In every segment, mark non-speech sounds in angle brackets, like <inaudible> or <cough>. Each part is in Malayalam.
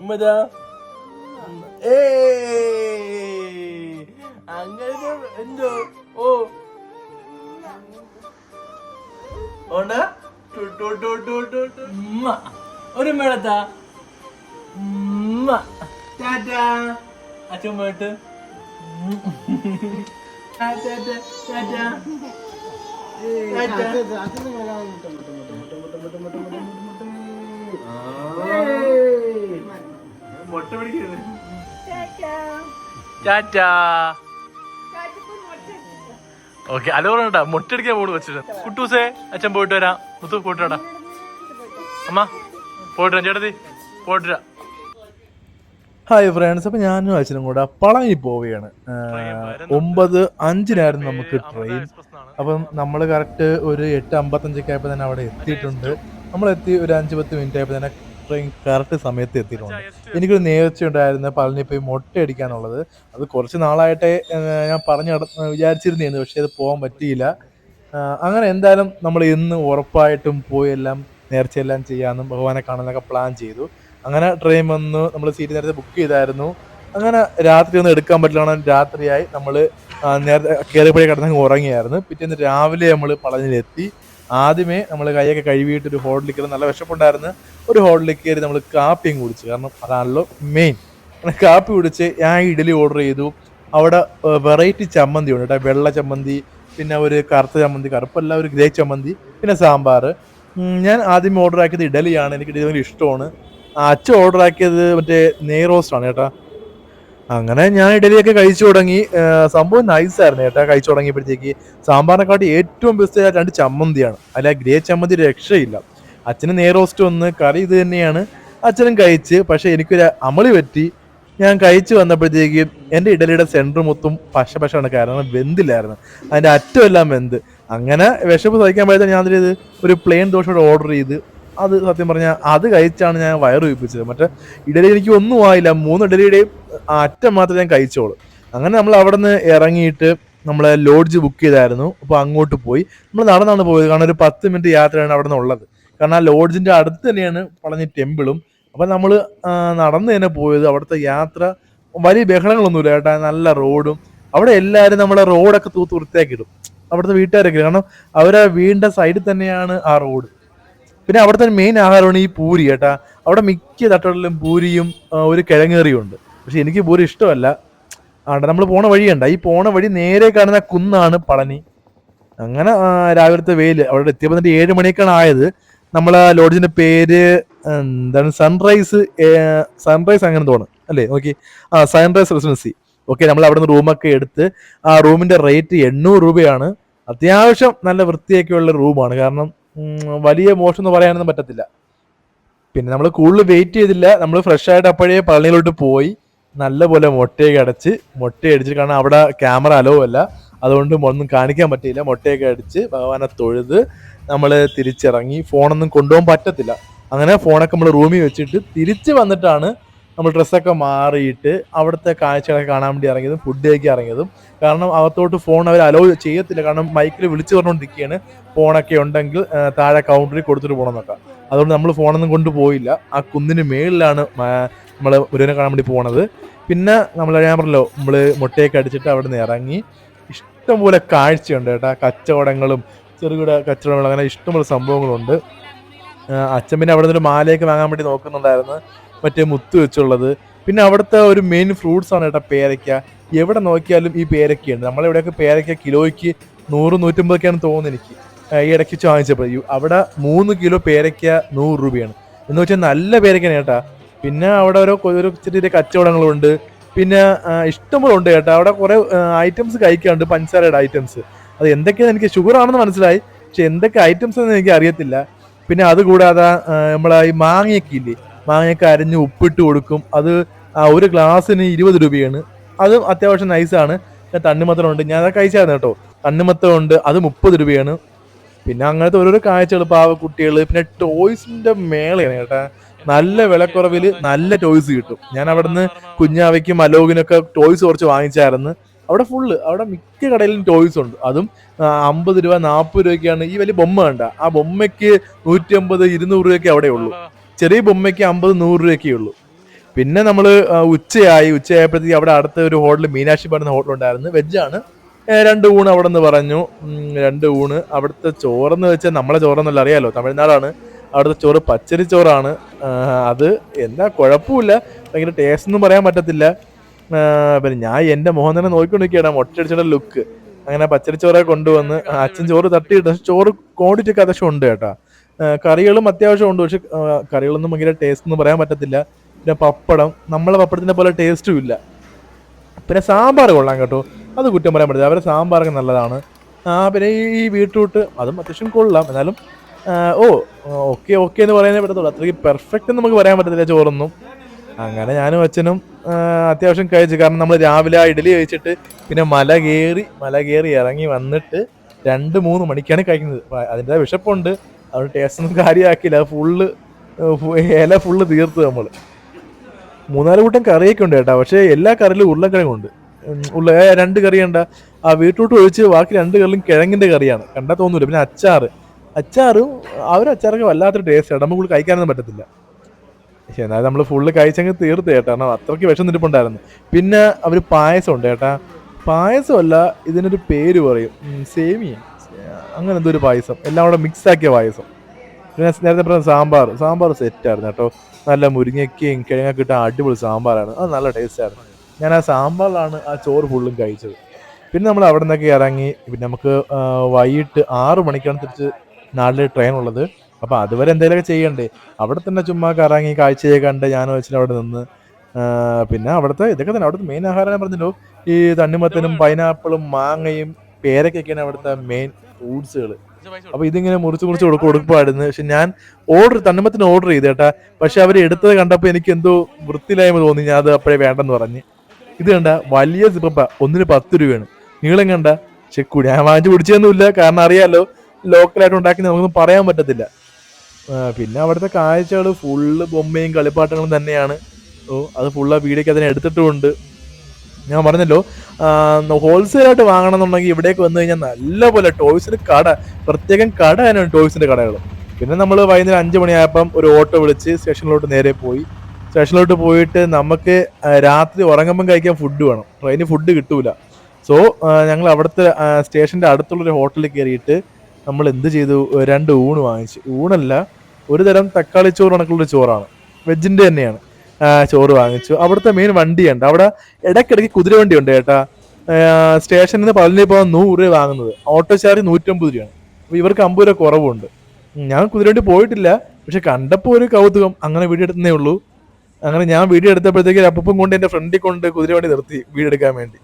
ഉമ്മതാ ഏയ്. അങ്ങനെ എന്തോ? ഓ. ഓണ ടു ടു ടു ടു ടു ടു. ഉമ്മ. ഒരു മേളത്താ അച്ഛൻ പോയിട്ട് ടാറ്റാ മുട്ട പിടിക്കരുത്. ടാറ്റാ. ഓക്കെ അലോ പറഞ്ഞാ മുട്ടടിക്കാൻ പോട് വെച്ചിട്ട്. കുട്ടൂസേ അച്ഛൻ പോയിട്ട് വരാം. മുത്തു പോയിട്ട് വരാം അമ്മ പോയിട്ട് വരാം. ചേട്ടത്തി പോയിട്ട് വരാം. ഹായ് ഫ്രണ്ട്സ് അപ്പൊ ഞാനും അച്ഛനും കൂടെ പളനി പോവുകയാണ്. ഒമ്പത് അഞ്ചിനായിരുന്നു നമുക്ക് ട്രെയിൻ അപ്പം നമ്മൾ കറക്റ്റ് ഒരു എട്ട് അമ്പത്തഞ്ചൊക്കെ ആയപ്പോൾ തന്നെ അവിടെ എത്തിയിട്ടുണ്ട്. നമ്മൾ എത്തി ഒരു അഞ്ച് പത്ത് മിനിറ്റ് ആയപ്പോൾ തന്നെ ട്രെയിൻ കറക്റ്റ് സമയത്ത് എത്തിയിട്ടുണ്ട്. എനിക്കൊരു നേർച്ച ഉണ്ടായിരുന്നു. പളനി പോയി മുട്ട അടിക്കാനുള്ളത് അത് കുറച്ച് നാളായിട്ട് ഞാൻ പറഞ്ഞു വിചാരിച്ചിരുന്നേന്ന് പക്ഷേ അത് പോകാൻ പറ്റിയില്ല. അങ്ങനെ എന്തായാലും നമ്മൾ ഇന്ന് ഉറപ്പായിട്ടും പോയി എല്ലാം നേർച്ചയെല്ലാം ചെയ്യാമെന്നും ഭഗവാനെ കാണാനൊക്കെ പ്ലാൻ ചെയ്തു. അങ്ങനെ ട്രെയിൻ വന്നു. നമ്മൾ സീറ്റ് നേരത്തെ ബുക്ക് ചെയ്തായിരുന്നു. അങ്ങനെ രാത്രി ഒന്നും എടുക്കാൻ പറ്റില്ല രാത്രിയായി നമ്മൾ നേരത്തെ കയറിപ്പടി കിടന്നങ്ങ് ഉറങ്ങിയായിരുന്നു. പിറ്റേന്ന് രാവിലെ നമ്മൾ പളനിയിലെത്തി. ആദ്യമേ നമ്മൾ കൈയൊക്കെ കഴുകിയിട്ട് ഒരു ഹോട്ടലിൽ നല്ല വിശപ്പുണ്ടായിരുന്നു. ഒരു ഹോട്ടലിൽ കയറി നമ്മൾ കാപ്പിയും കുടിച്ചു. കാരണം അതാണല്ലോ മെയിൻ കാപ്പി കുടിച്ച് ഞാൻ ഇഡലി ഓർഡർ ചെയ്തു. അവിടെ വെറൈറ്റി ചമ്മന്തി ഉണ്ട് കേട്ടോ. വെള്ള ചമ്മന്തി പിന്നെ ഒരു കറുത്ത ചമ്മന്തി കറുപ്പല്ല ഒരു ഗ്രേ ചമ്മന്തി പിന്നെ സാമ്പാർ. ഞാൻ ആദ്യം ഓർഡർ ആക്കിയത് ഇഡലിയാണ് എനിക്ക് ഇഡലി ഇഷ്ടമാണ്. അച്ഛൻ ഓർഡർ ആക്കിയത് മറ്റേ നെയ് റോസ്റ്റാണ് ചേട്ടാ അങ്ങനെ ഞാൻ ഇഡലിയൊക്കെ കഴിച്ചു തുടങ്ങി. സംഭവം നൈസായിരുന്നു ചേട്ടാ കഴിച്ചു തുടങ്ങിയപ്പോഴത്തേക്ക് സാമ്പാറിനെക്കാട്ടി ഏറ്റവും ബെസ്റ്റ് രണ്ട് ചമ്മന്തിയാണ്. അല്ല ഗ്രേ ചമ്മന്തി രക്ഷയില്ല. അച്ഛന് നേരോസ്റ്റ് ഒന്ന് കറി ഇത് തന്നെയാണ്. അച്ഛനും കഴിച്ച് പക്ഷെ എനിക്കൊരു അമളി പറ്റി. ഞാൻ കഴിച്ചു വന്നപ്പോഴത്തേക്ക് എന്റെ ഇഡലിയുടെ സെന്റർ മൊത്തം പശ പശാണ് കാരണം വെന്തില്ലായിരുന്നു. അതിന്റെ അറ്റമെല്ലാം വെന്ത്. അങ്ങനെ വിശപ്പ് സഹിക്കാൻ പറ്റാത്ത ഞാൻ എന്ത് ഒരു പ്ലെയിൻ ദോശയോടെ ഓർഡർ ചെയ്ത് അത് സത്യം പറഞ്ഞാൽ അത് കഴിച്ചാണ് ഞാൻ വയറ് വിപ്പിച്ചത്. മറ്റേ ഇഡലി എനിക്ക് ഒന്നും ആയില്ല. മൂന്ന് ഇഡലിയുടെയും ആ അറ്റം മാത്രമേ ഞാൻ കഴിച്ചോളൂ. അങ്ങനെ നമ്മൾ അവിടെ നിന്ന് ഇറങ്ങിയിട്ട് നമ്മൾ ലോഡ്ജ് ബുക്ക് ചെയ്തായിരുന്നു. അപ്പോൾ അങ്ങോട്ട് പോയി. നമ്മൾ നടന്നാണ് പോയത്. കാരണം ഒരു പത്ത് മിനിറ്റ് യാത്രയാണ് അവിടെ നിന്ന് ഉള്ളത്. കാരണം ആ ലോഡ്ജിന്റെ അടുത്ത് തന്നെയാണ് പറഞ്ഞ ടെമ്പിളും അപ്പം നമ്മൾ നടന്നു തന്നെ പോയത്. അവിടുത്തെ യാത്ര വലിയ ബഹളങ്ങളൊന്നുമില്ല കേട്ടാ. നല്ല റോഡും അവിടെ എല്ലാവരും നമ്മളെ റോഡൊക്കെ തൂത്ത് വൃത്തിയാക്കിയിടും. അവിടുത്തെ വീട്ടുകാരൊക്കെ കാരണം അവരെ വീടിന്റെ സൈഡിൽ തന്നെയാണ് ആ റോഡ് പിന്നെ അവിടുത്തെ മെയിൻ ആഹാരമാണ് ഈ പൂരി കേട്ടാ. അവിടെ മിക്ക തട്ടുകളിലും പൂരിയും ഒരു കിഴങ്ങേറിയും ഉണ്ട്. പക്ഷെ എനിക്ക് പൂരി ഇഷ്ടമല്ല. ആണ്ടെ നമ്മൾ പോണ വഴിയുണ്ട്. ഈ പോണ വഴി നേരെ കാണുന്ന കുന്നാണ് പളനി. അങ്ങനെ രാവിലത്തെ വെയിൽ അവിടെ എത്തിയപ്പോൾ തന്നെ ഏഴ് മണിയൊക്കെയാണ് ആയത്. നമ്മളെ ലോഡ്ജിന്റെ പേര് എന്താണ് സൺറൈസ് സൺറൈസ് അങ്ങനെ തോന്നുന്നു അല്ലേ? നോക്കി. ആ സൺറൈസ് റെസിഡൻസി. ഓക്കെ നമ്മൾ അവിടെ നിന്ന് റൂമൊക്കെ എടുത്ത് ആ റൂമിന്റെ റേറ്റ് എണ്ണൂറ് രൂപയാണ്. അത്യാവശ്യം നല്ല വൃത്തിയൊക്കെയുള്ള റൂമാണ്. കാരണം വലിയ മോശം എന്ന് പറയാനൊന്നും പറ്റത്തില്ല. പിന്നെ നമ്മൾ കൂടുതൽ വെയിറ്റ് ചെയ്തില്ല. നമ്മൾ ഫ്രഷ് ആയിട്ട് അപ്പോഴേ പള്ളിയിലോട്ട് പോയി. നല്ലപോലെ മുട്ടയൊക്കെ അടച്ച് മുട്ട അടിച്ച് കാരണം അവിടെ ക്യാമറ അലോ അല്ല. അതുകൊണ്ട് ഒന്നും കാണിക്കാൻ പറ്റിയില്ല. മുട്ടയൊക്കെ അടിച്ച് ഭഗവാനെ തൊഴുത് നമ്മൾ തിരിച്ചിറങ്ങി. ഫോണൊന്നും കൊണ്ടുപോകാൻ പറ്റത്തില്ല. അങ്ങനെ ഫോണൊക്കെ നമ്മൾ റൂമിൽ വെച്ചിട്ട് തിരിച്ച് വന്നിട്ടാണ് നമ്മൾ ഡ്രസ്സൊക്കെ മാറിയിട്ട് അവിടുത്തെ കാഴ്ചകളൊക്കെ കാണാൻ വേണ്ടി ഇറങ്ങിയതും ഫുഡ് കഴിക്കാൻ ഇറങ്ങിയതും. കാരണം അകത്തോട്ട് ഫോൺ അവർ അലോ ചെയ്യത്തില്ല. കാരണം മൈക്കിൽ വിളിച്ചു പറഞ്ഞുകൊണ്ടിരിക്കുകയാണ്. ഫോണൊക്കെ ഉണ്ടെങ്കിൽ താഴെ കൗണ്ടറിൽ കൊടുത്തിട്ട് പോകണം എന്നൊക്കെ. അതുകൊണ്ട് നമ്മൾ ഫോണൊന്നും കൊണ്ടുപോയില്ല ആ കുന്നിന് മേളിലാണ് നമ്മൾ മുരുകനെ കാണാൻ വേണ്ടി പോണത്. പിന്നെ നമ്മൾ ഞാൻ പറഞ്ഞല്ലോ നമ്മൾ മുട്ടയൊക്കെ അടിച്ചിട്ട് അവിടെ നിന്ന് ഇറങ്ങി. ഇഷ്ടംപോലെ കാഴ്ചയുണ്ട് കേട്ടോ കച്ചവടങ്ങളും ചെറുകിട കച്ചവടങ്ങളും അങ്ങനെ ഇഷ്ടംപോലെ സംഭവങ്ങളുണ്ട്. അച്ഛൻ പിന്നെ അവിടെ നിന്ന് ഒരു മാലയൊക്കെ വാങ്ങാൻ വേണ്ടി നോക്കുന്നുണ്ടായിരുന്നു. മറ്റേ മുത്ത് വെച്ചുള്ളത്. പിന്നെ അവിടുത്തെ ഒരു മെയിൻ ഫ്രൂട്ട്സ് ആണ് കേട്ടോ പേരയ്ക്ക. എവിടെ നോക്കിയാലും ഈ പേരയ്ക്കയുണ്ട്. നമ്മളിവിടെയൊക്കെ പേരയ്ക്ക കിലോയ്ക്ക് നൂറ് നൂറ്റമ്പതൊക്കെയാണ് തോന്നുന്നത് എനിക്ക്. ഈ ഇടയ്ക്ക് വാങ്ങിച്ചപ്പോൾ അവിടെ മൂന്ന് കിലോ പേരയ്ക്ക നൂറ് രൂപയാണ്. എന്ന് വെച്ചാൽ നല്ല പേരയ്ക്കാണ് കേട്ടാ. പിന്നെ അവിടെ ഓരോ ഒരു ചെറിയ കച്ചവടങ്ങളുണ്ട്. പിന്നെ ഇഷ്ടംപോലെ ഉണ്ട് കേട്ടോ. അവിടെ കുറെ ഐറ്റംസ് കഴിക്കാറുണ്ട് പഞ്ചസാരയുടെ ഐറ്റംസ് അത് എന്തൊക്കെയാണ് എനിക്ക് ഷുഗർ ആണെന്ന് മനസ്സിലായി. പക്ഷെ എന്തൊക്കെ ഐറ്റംസ് എന്ന് എനിക്ക് അറിയത്തില്ല. പിന്നെ അതുകൂടാതെ നമ്മളെ ഈ മാങ്ങയൊക്കെ ഇല്ലേ മാങ്ങയൊക്കെ അരിഞ്ഞ് ഉപ്പിട്ട് കൊടുക്കും. അത് ഒരു ഗ്ലാസ്സിന് ഇരുപത് രൂപയാണ്. അതും അത്യാവശ്യം നൈസാണ് പിന്നെ തണ്ണിമത്തനം ഉണ്ട് ഞാൻ അതൊക്കെ കഴിച്ചായിരുന്നു കേട്ടോ. തണ്ണിമത്തം ഉണ്ട് അത് മുപ്പത് രൂപയാണ്. പിന്നെ അങ്ങനത്തെ ഓരോരോ കാഴ്ചകൾ പാവ കുട്ടികൾ പിന്നെ ടോയ്സിന്റെ മേളയാണ് കേട്ടാ. നല്ല വിലക്കുറവിൽ നല്ല ടോയ്സ് കിട്ടും. ഞാൻ അവിടുന്ന് കുഞ്ഞാവയ്ക്കും അലോകിനൊക്കെ ടോയ്സ് കുറച്ച് വാങ്ങിച്ചായിരുന്നു. അവിടെ ഫുള്ള് അവിടെ മിക്ക കടയിലും ടോയ്സ് ഉണ്ട്. അതും അമ്പത് രൂപ നാൽപ്പത് രൂപയ്ക്കാണ്. ഈ വലിയ ബൊമ്മ കണ്ട ആ ബൊമ്മയ്ക്ക് നൂറ്റി അമ്പത് ഇരുന്നൂറ് രൂപയൊക്കെ അവിടെ ഉള്ളൂ. ചെറിയ ബൊമ്മയ്ക്ക് അമ്പത് നൂറ് രൂപയൊക്കെ ഉള്ളൂ. പിന്നെ നമ്മൾ ഉച്ചയായി. ഉച്ചയായപ്പോഴത്തേക്ക് അവിടെ അടുത്ത ഒരു ഹോട്ടൽ മീനാക്ഷി പറഞ്ഞ ഹോട്ടൽ ഉണ്ടായിരുന്നു. വെജാണ് രണ്ട് ഊണ് അവിടെ നിന്ന് പറഞ്ഞു രണ്ട് ഊണ്. അവിടുത്തെ ചോറെന്ന് വെച്ചാൽ നമ്മളെ ചോറെന്നല്ല അറിയാലോ? തമിഴ്നാടാണ്. അവിടുത്തെ ചോറ് പച്ചരി ചോറാണ്. അത് എന്താ കുഴപ്പമില്ല. ഭയങ്കര ടേസ്റ്റ് ഒന്നും പറയാൻ പറ്റത്തില്ല. പിന്നെ ഞാൻ എന്റെ മുഖം തന്നെ നോക്കിക്കൊണ്ടിരിക്കുകയാണ്. മൊട്ടടിച്ചിട്ട് ലുക്ക് അങ്ങനെ പച്ചരി പച്ചരിച്ചോറെ കൊണ്ടുവന്ന് അച്ഛൻ ചോറ് തട്ടിയിട്ട് പക്ഷെ ചോറ് ക്വാണ്ടിറ്റി ഒക്കെ അത്യാവശ്യം ഉണ്ട് കേട്ടോ. കറികളും അത്യാവശ്യം ഉണ്ട്. പക്ഷെ കറികളൊന്നും ഭയങ്കര ടേസ്റ്റ് ഒന്നും പറയാൻ പറ്റത്തില്ല. പിന്നെ പപ്പടം നമ്മളെ പപ്പടത്തിന്റെ പോലെ ടേസ്റ്റും ഇല്ല. പിന്നെ സാമ്പാർ കൊള്ളാം കേട്ടോ. അത് കുറ്റം പറയാൻ പറ്റില്ല അവരുടെ സാമ്പാറൊക്കെ നല്ലതാണ്. ആ പിന്നെ ഈ ബീട്രൂട്ട് അതും അത്യാവശ്യം കൊള്ളാം. എന്നാലും ഓ ഓക്കെ ഓക്കെ എന്ന് പറയാനേ പറ്റത്തുള്ളൂ. അത്രയ്ക്ക് പെർഫെക്റ്റ് നമുക്ക് പറയാൻ പറ്റത്തില്ല ചോറൊന്നും. അങ്ങനെ ഞാനും അച്ഛനും അത്യാവശ്യം കഴിച്ചു. കാരണം നമ്മൾ രാവിലെ ഇഡലി കഴിച്ചിട്ട് പിന്നെ മല കയറി മല കയറി ഇറങ്ങി വന്നിട്ട് രണ്ട് മൂന്ന് മണിക്കാണ് കഴിക്കുന്നത്. അതിന്റെ വിശപ്പുണ്ട്. അതുകൊണ്ട് ടേസ്റ്റ് ഒന്നും കാര്യമാക്കില്ല അത് ഫുള്ള് ഇല ഫുള്ള് തീർത്ത് നമ്മൾ മൂന്നാൽ കൂട്ടം കറിയൊക്കെ ഉണ്ട് കേട്ടോ. പക്ഷേ എല്ലാ കറിയിലും ഉരുളക്കിഴങ്ങുണ്ട് ഉള്ള രണ്ട് കറിയുണ്ട് ആ വീട്ടിലോട്ട് ഒഴിച്ച് ബാക്കി രണ്ട് കറിലും കിഴങ്ങിന്റെ കറിയാണ്. കണ്ടാൽ തോന്നൂല. പിന്നെ അച്ചാറ്. അച്ചാറും അച്ചാറൊക്കെ വല്ലാത്തൊരു ടേസ്റ്റ് നമുക്ക് കൂടുതൽ കഴിക്കാനൊന്നും പറ്റത്തില്ല. പക്ഷെ എന്നാൽ നമ്മൾ ഫുള്ള് കഴിച്ചങ്ങ് തീർത്ത് കാരണം അത്രയ്ക്ക് വിഷം നിന്നിട്ടുണ്ടായിരുന്നു പിന്നെ അവർ പായസം ഉണ്ട് കേട്ടാ. പായസമല്ല ഇതിനൊരു പേര് പറയും. സേമിയ. അങ്ങനെ എന്തോ ഒരു പായസം. എല്ലാം കൂടെ മിക്സ് ആക്കിയ പായസം. പിന്നെ നേരത്തെ പറഞ്ഞ സാമ്പാർ. സാമ്പാർ സെറ്റായിരുന്നു കേട്ടോ. നല്ല മുരിങ്ങയ്ക്കയും കിഴങ്ങൊക്കെ ഇട്ട അടിപൊളി സാമ്പാറാണ്. അത് നല്ല ടേസ്റ്റ് ആയിരുന്നു. ഞാൻ ആ സാമ്പാറിലാണ് ആ ചോറ് ഫുള്ളും കഴിച്ചത്. പിന്നെ നമ്മൾ അവിടെ നിന്നൊക്കെ ഇറങ്ങി പിന്നെ നമുക്ക് വൈകിട്ട് ആറു മണിക്കാണ് തിരിച്ച് നാട്ടിൽ ട്രെയിൻ ഉള്ളത് അപ്പോൾ അതുവരെ എന്തെങ്കിലുമൊക്കെ ചെയ്യണ്ടേ. അവിടെ തന്നെ ചുമ്മാ കറങ്ങി കാഴ്ചയെ കണ്ട് ഞാൻ വെച്ചിട്ട് അവിടെ നിന്ന് പിന്നെ അവിടുത്തെ ഇതൊക്കെ തന്നെ. അവിടുത്തെ മെയിൻ ആഹാരം പറഞ്ഞല്ലോ. ഈ തണ്ണിമത്തനും പൈനാപ്പിളും മാങ്ങയും പേരക്കൊക്കെയാണ് അവിടുത്തെ മെയിൻ ഫ്രൂട്ട്സുകൾ അപ്പൊ ഇതിങ്ങനെ മുറിച്ച് മുറിച്ച് കൊടുക്കും കൊടുക്കുമായിരുന്നു പക്ഷെ ഞാൻ ഓർഡർ തണ്ണിമത്തിന് ഓർഡർ ചെയ്ത് കേട്ടാ പക്ഷെ അവർ എടുത്തത് കണ്ടപ്പോൾ എനിക്ക് എന്തോ വൃത്തിയില്ലായ്മ തോന്നി. ഞാൻ അത് അപ്പോഴേ വേണ്ടെന്ന് പറഞ്ഞ്. ഇത് കണ്ട വലിയ സിപ്പ ഒന്നിന് പത്ത് രൂപയാണ്. നീളം കണ്ട ഞാൻ വാങ്ങിച്ച് പിടിച്ചതൊന്നുമില്ല കാരണം അറിയാലോ ലോക്കലായിട്ട് ഉണ്ടാക്കി നമുക്കൊന്നും പറയാൻ പറ്റത്തില്ല. പിന്നെ അവിടുത്തെ കാഴ്ചകൾ ഫുള്ള് ബൊമ്മയും കളിപ്പാട്ടങ്ങളും തന്നെയാണ്. ഓ അത് ഫുള്ള് ആ വീഡിയോക്ക് അതിനെ എടുത്തിട്ടുമുണ്ട്. ഞാൻ പറഞ്ഞല്ലോ ഹോൾസെയിലായിട്ട് വാങ്ങണം എന്നുണ്ടെങ്കിൽ ഇവിടേക്ക് വന്നു കഴിഞ്ഞാൽ നല്ലപോലെ ടോയ്സിന് കട പ്രത്യേകം കട തന്നെയാണ് ടോയ്സിന്റെ കടകൾ പിന്നെ നമ്മൾ വൈകുന്നേരം അഞ്ച് മണിയായപ്പം ഒരു ഓട്ടോ വിളിച്ച് സ്റ്റേഷനിലോട്ട് നേരെ പോയി. സ്റ്റേഷനിലോട്ട് പോയിട്ട് നമുക്ക് രാത്രി ഉറങ്ങുമ്പം കഴിക്കാൻ ഫുഡ് വേണം. ട്രെയിനിൽ ഫുഡ് കിട്ടൂല. സോ ഞങ്ങൾ അവിടുത്തെ സ്റ്റേഷന്റെ അടുത്തുള്ളൊരു ഹോട്ടലിൽ കയറിയിട്ട് നമ്മൾ എന്ത് ചെയ്തു രണ്ട് ഊണ് വാങ്ങിച്ചു. ഊണല്ല ഒരു തരം തക്കാളി ചോറ് കണക്കുള്ളൊരു ചോറാണ്. വെജിന്റെ തന്നെയാണ്. ചോറ് വാങ്ങിച്ചു. അവിടുത്തെ മെയിൻ വണ്ടിയുണ്ട്. അവിടെ ഇടയ്ക്കിടയ്ക്ക് കുതിരവണ്ടി ഉണ്ട് ചേട്ടാ സ്റ്റേഷനിൽ നിന്ന് പതിനഞ്ച് പോകാൻ നൂറ് രൂപ വാങ്ങുന്നത്. ഓട്ടോ ചാർജ് നൂറ്റമ്പത് രൂപയാണ്. അപ്പോൾ ഇവർക്ക് അമ്പത് രൂപ കുറവുണ്ട്. ഞാൻ കുതിരവണ്ടി പോയിട്ടില്ല. പക്ഷെ കണ്ടപ്പോൾ ഒരു കൗതുകം. അങ്ങനെ വീഡിയോ എടുത്തേ ഉള്ളൂ. അങ്ങനെ ഞാൻ വീഡിയോ എടുത്തപ്പോഴത്തേക്ക് അപ്പം കൊണ്ട് എന്റെ ഫ്രണ്ടിൽ കൊണ്ട് കുതിരവണ്ടി നിർത്തി വീഡിയോ എടുക്കാൻ വേണ്ടി.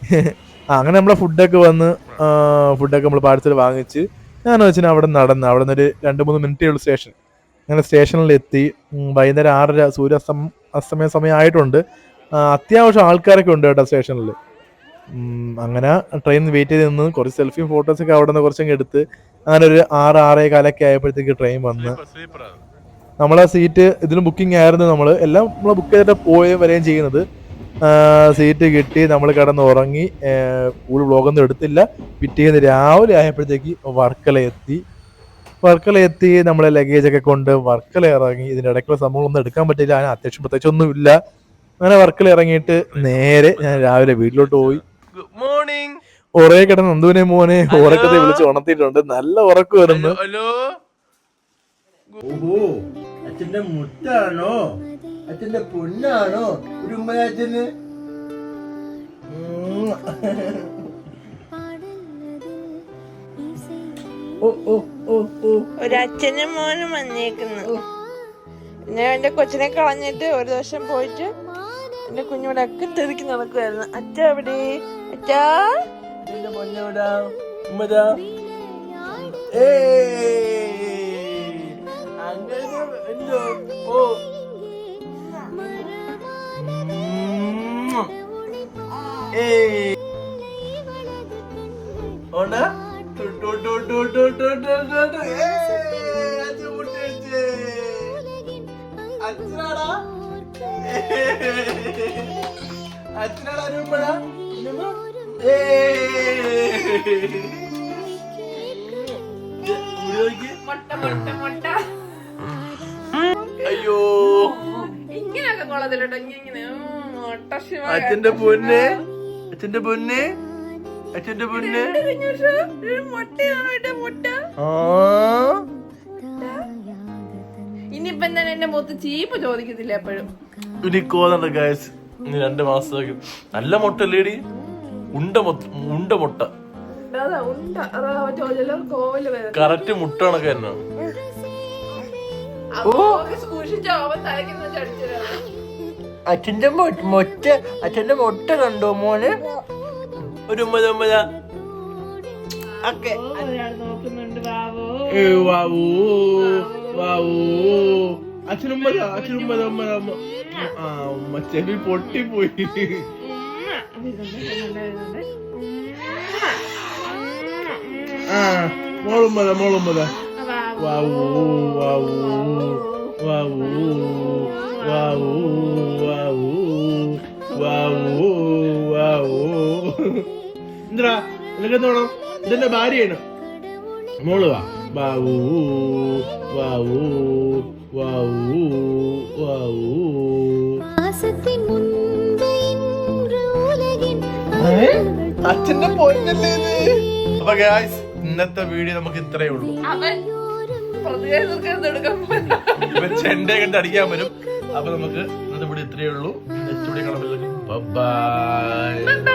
<laughs> അങ്ങനെ നമ്മളെ ഫുഡൊക്കെ വന്ന് ഫുഡൊക്കെ നമ്മൾ പാഴ്സൽ വാങ്ങിച്ച് ഞാൻ വെച്ചാൽ അവിടെ നടന്ന് അവിടെ നിന്ന് ഒരു രണ്ട് മൂന്ന് മിനിറ്റേ ഉള്ളൂ സ്റ്റേഷൻ അങ്ങനെ സ്റ്റേഷനിൽ എത്തി. വൈകുന്നേരം ആറര സൂര്യാസ്തം അസ്തമയ സമയം ആയിട്ടുണ്ട്. അത്യാവശ്യം ആൾക്കാരൊക്കെ ഉണ്ട് കേട്ടോ സ്റ്റേഷനിൽ അങ്ങനെ ട്രെയിൻ വെയിറ്റ് ചെയ്ത് നിന്ന് കുറച്ച് സെൽഫിയും ഫോട്ടോസൊക്കെ അവിടെ നിന്ന് കുറച്ചൊക്കെ എടുത്ത് അങ്ങനെ ഒരു ആറ് ആറേ കാലൊക്കെ ആയപ്പോഴത്തേക്ക് ട്രെയിൻ വന്ന്. നമ്മളെ സീറ്റ് ഇതിന് ബുക്കിംഗ് ആയിരുന്നു നമ്മൾ എല്ലാം നമ്മൾ ബുക്ക് ചെയ്തിട്ട് പോവുകയും വരികയും ചെയ്യുന്നത്. സീറ്റ് കിട്ടി നമ്മൾ കിടന്ന് ഉറങ്ങി ഫുൾ വ്ളോഗൊന്നും എടുത്തില്ല. പിറ്റേന്ന് രാവിലെ ആയപ്പോഴത്തേക്ക് വർക്കല എത്തി. വർക്കല എത്തി നമ്മളെ ലഗേജ് ഒക്കെ കൊണ്ട് വർക്കല ഇറങ്ങി. ഇതിന്റെ ഇടയ്ക്കുള്ള സംഭവങ്ങളൊന്നും എടുക്കാൻ പറ്റില്ല അതിന് അത്യാവശ്യം പ്രത്യേകിച്ച് ഒന്നുമില്ല. അങ്ങനെ വർക്കല ഇറങ്ങിയിട്ട് നേരെ ഞാൻ രാവിലെ വീട്ടിലോട്ട് പോയി. ഗുഡ് മോർണിംഗ് ഒരേ കിടന്ന് നന്ദുവിനെ മോനെ ഉറക്കത്തെ വിളിച്ച് ഉണർത്തിയിട്ടുണ്ട്. നല്ല ഉറക്കം വരുന്നു ഹലോ ഓഹോ അച്ഛന്റെ മുട്ടാണോ? അച്ഛന്റെ പൊന്നാണോ? ഒരു ഓ ഓ ഓ ഓ. ഒരച്ഛനും മോനും വന്നേക്കുന്നു. ഞാൻ എന്റെ കൊച്ചിനെ കളഞ്ഞിട്ട് ഒരു ദിവസം പോയിട്ട് എന്റെ കുഞ്ഞിവിടെ ഒക്കെ തെറിക്ക് നടക്കുമായിരുന്നു അച്ഛ എവിടെ? അച്ഛാ? ഏ പൊന്നോടാ ഉമ്മതാ. ഏയ്. ഇഷ്ടമുള്ള രൂപട അയ്യോ. ഇങ്ങനെയൊക്കെ കൊള്ളത്തിലോട്ടോ ഇങ്ങനെ അച്ഛന്റെ പൊന്നെ. അച്ഛന്റെ പൊന്നെ. അച്ഛന്റെ പൊന്നെ. ഇനിയിപ്പം തന്നെ എന്റെ മുഖത്ത് ചീപ്പ് ചോദിക്കത്തില്ല എപ്പോഴും. ഗായ്സ് ഇനി രണ്ട് മാസത്തേക്ക് നല്ല മുട്ട. അല്ലേടി ഉണ്ട. ഉണ്ട മുട്ട കറക്റ്റ് മുട്ട കണക്ക് തന്നെ അച്ഛന്റെ മൊറ്റ അച്ഛന്റെ മുട്ട കണ്ടോ മോന്? ഒരു ഉമ്മത ഉമ്മത നോക്കുന്നുണ്ട്. വാവോ. വാവോ. വാവൂ. ഉമ്മത ഉമ്മ ആ ഉമ്മ പൊട്ടിപ്പോയി. ആ മോളുമ്മത മോളുമ്മത വാവൂ വാവൂ വാവൂ വാവൂ വാവൂ വാവൂ വാവൂ. എന്താ നിനക്ക് എന്തോണം ഇതെന്റെ ഭാര്യയാണ്. മോൾ വാ. വാവൂ വാവൂ അച്ഛന്റെ പൊന്നല്ലേ അപ്പൊ ഗായ്സ് ഇന്നത്തെ വീഡിയോ നമുക്ക് ഇത്രയേ ഉള്ളൂ. ചെണ്ട കണ്ട് അടിക്കാൻ വരും. അപ്പൊ നമുക്ക് ഇന്നത്തെ വീഡിയോ ഇത്രയേ ഉള്ളൂ. Next by